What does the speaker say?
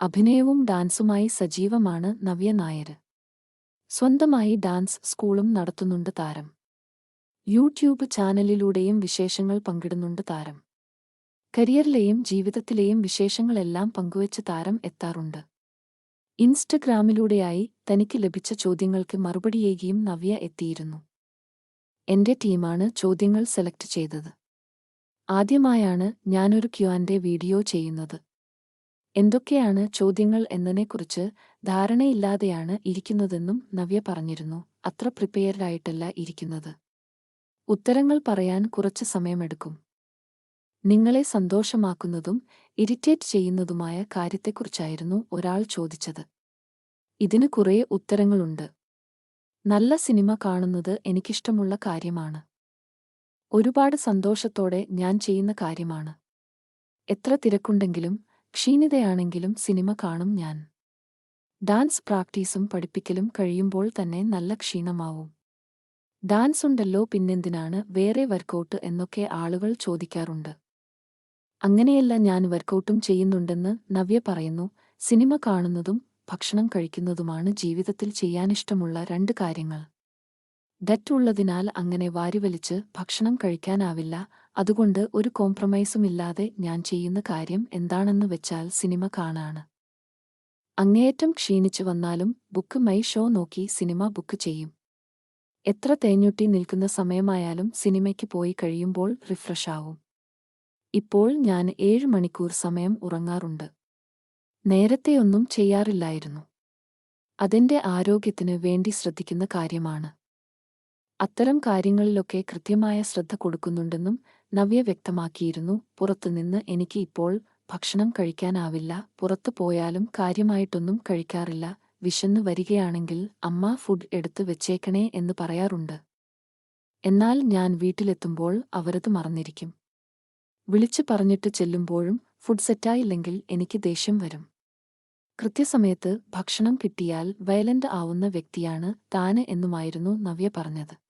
അഭിനയവും ഡാൻസുമായി സജീവമാണ് നവ്യ നായർ. സ്വന്തമായി ഡാൻസ് സ്കൂളും നടത്തുന്നുണ്ട് താരം. യൂട്യൂബ് ചാനലിലൂടെയും വിശേഷങ്ങൾ പങ്കിടുന്നുണ്ട് താരം. കരിയറിലെയും ജീവിതത്തിലെയും വിശേഷങ്ങളെല്ലാം പങ്കുവച്ച് താരം എത്താറുണ്ട്. ഇൻസ്റ്റഗ്രാമിലൂടെയായി തനിക്ക് ലഭിച്ച ചോദ്യങ്ങൾക്ക് മറുപടിയേകിയും നവ്യ എത്തിയിരുന്നു. എന്റെ ടീമാണ് ചോദ്യങ്ങൾ സെലക്ട് ചെയ്തത്. ആദ്യമായാണ് ഞാനൊരു ക്യുആൻഡെ വീഡിയോ ചെയ്യുന്നത്. എന്തൊക്കെയാണ് ചോദ്യങ്ങൾ എന്നതിനെക്കുറിച്ച് ധാരണയില്ലാതെയാണ് ഇരിക്കുന്നതെന്നും നവ്യ പറഞ്ഞിരുന്നു. അത്ര പ്രിപ്പയർഡായിട്ടല്ല ഇരിക്കുന്നത്. ഉത്തരങ്ങൾ പറയാൻ കുറച്ച് സമയമെടുക്കും. നിങ്ങളെ സന്തോഷമാക്കുന്നതും ഇറിറ്റേറ്റ് ചെയ്യുന്നതുമായ കാര്യത്തെക്കുറിച്ചായിരുന്നു ഒരാൾ ചോദിച്ചത്. ഇതിന് കുറേ ഉത്തരങ്ങളുണ്ട്. നല്ല സിനിമ കാണുന്നത് എനിക്കിഷ്ടമുള്ള കാര്യമാണ്. ഒരുപാട് സന്തോഷത്തോടെ ഞാൻ ചെയ്യുന്ന കാര്യമാണ്. എത്ര തിരക്കുണ്ടെങ്കിലും ക്ഷീണിതയാണെങ്കിലും സിനിമ കാണും ഞാൻ. ഡാൻസ് പ്രാക്ടീസും പഠിപ്പിക്കലും കഴിയുമ്പോൾ തന്നെ നല്ല ക്ഷീണമാവും. ഡാൻസ് ഉണ്ടല്ലോ പിന്നെന്തിനാണ് വേറെ വർക്കൗട്ട് എന്നൊക്കെ ആളുകൾ ചോദിക്കാറുണ്ട്. അങ്ങനെയല്ല ഞാൻ വർക്കൗട്ടും ചെയ്യുന്നുണ്ടെന്ന് നവ്യ പറയുന്നു സിനിമ കാണുന്നതും ഭക്ഷണം കഴിക്കുന്നതുമാണ് ജീവിതത്തിൽ ചെയ്യാനിഷ്ടമുള്ള രണ്ട് കാര്യങ്ങൾ. ഡറ്റ് ഉള്ളതിനാൽ അങ്ങനെ വാരിവലിച്ച് ഭക്ഷണം കഴിക്കാനാവില്ല. അതുകൊണ്ട് ഒരു കോംപ്രമൈസുമില്ലാതെ ഞാൻ ചെയ്യുന്ന കാര്യം എന്താണെന്ന് വെച്ചാൽ സിനിമ കാണാണ്. അങ്ങേയറ്റം ക്ഷീണിച്ചു വന്നാലും ബുക്ക് മൈ ഷോ നോക്കി സിനിമ ബുക്ക് ചെയ്യും. എത്ര തേഞ്ഞുട്ടി നിൽക്കുന്ന സമയമായാലും സിനിമയ്ക്ക് പോയി കഴിയുമ്പോൾ റിഫ്രഷാവും ഇപ്പോൾ ഞാൻ ഏഴ് മണിക്കൂർ സമയം ഉറങ്ങാറുണ്ട്. നേരത്തെയൊന്നും ചെയ്യാറില്ലായിരുന്നു. അതെന്റെ ആരോഗ്യത്തിന് വേണ്ടി ശ്രദ്ധിക്കുന്ന കാര്യമാണ്. അത്തരം കാര്യങ്ങളിലൊക്കെ കൃത്യമായ ശ്രദ്ധ കൊടുക്കുന്നുണ്ടെന്നും നവ്യ വ്യക്തമാക്കിയിരുന്നു. പുറത്തുനിന്ന് എനിക്ക് ഇപ്പോൾ ഭക്ഷണം കഴിക്കാനാവില്ല. പുറത്തു പോയാലും കാര്യമായിട്ടൊന്നും കഴിക്കാറില്ല. വിശന്ന് വരികയാണെങ്കിൽ അമ്മ ഫുഡ് എടുത്തു വെച്ചേക്കണേ എന്ന് പറയാറുണ്ട്. എന്നാൽ ഞാൻ വീട്ടിലെത്തുമ്പോൾ അവരത് മറന്നിരിക്കും. വിളിച്ചു പറഞ്ഞിട്ട് ചെല്ലുമ്പോഴും ഫുഡ് സെറ്റായില്ലെങ്കിൽ എനിക്ക് ദേഷ്യം വരും. കൃത്യസമയത്ത് ഭക്ഷണം കിട്ടിയാൽ വയലന്റ് ആവുന്ന വ്യക്തിയാണ് താന് എന്നുമായിരുന്നു നവ്യ പറഞ്ഞത്.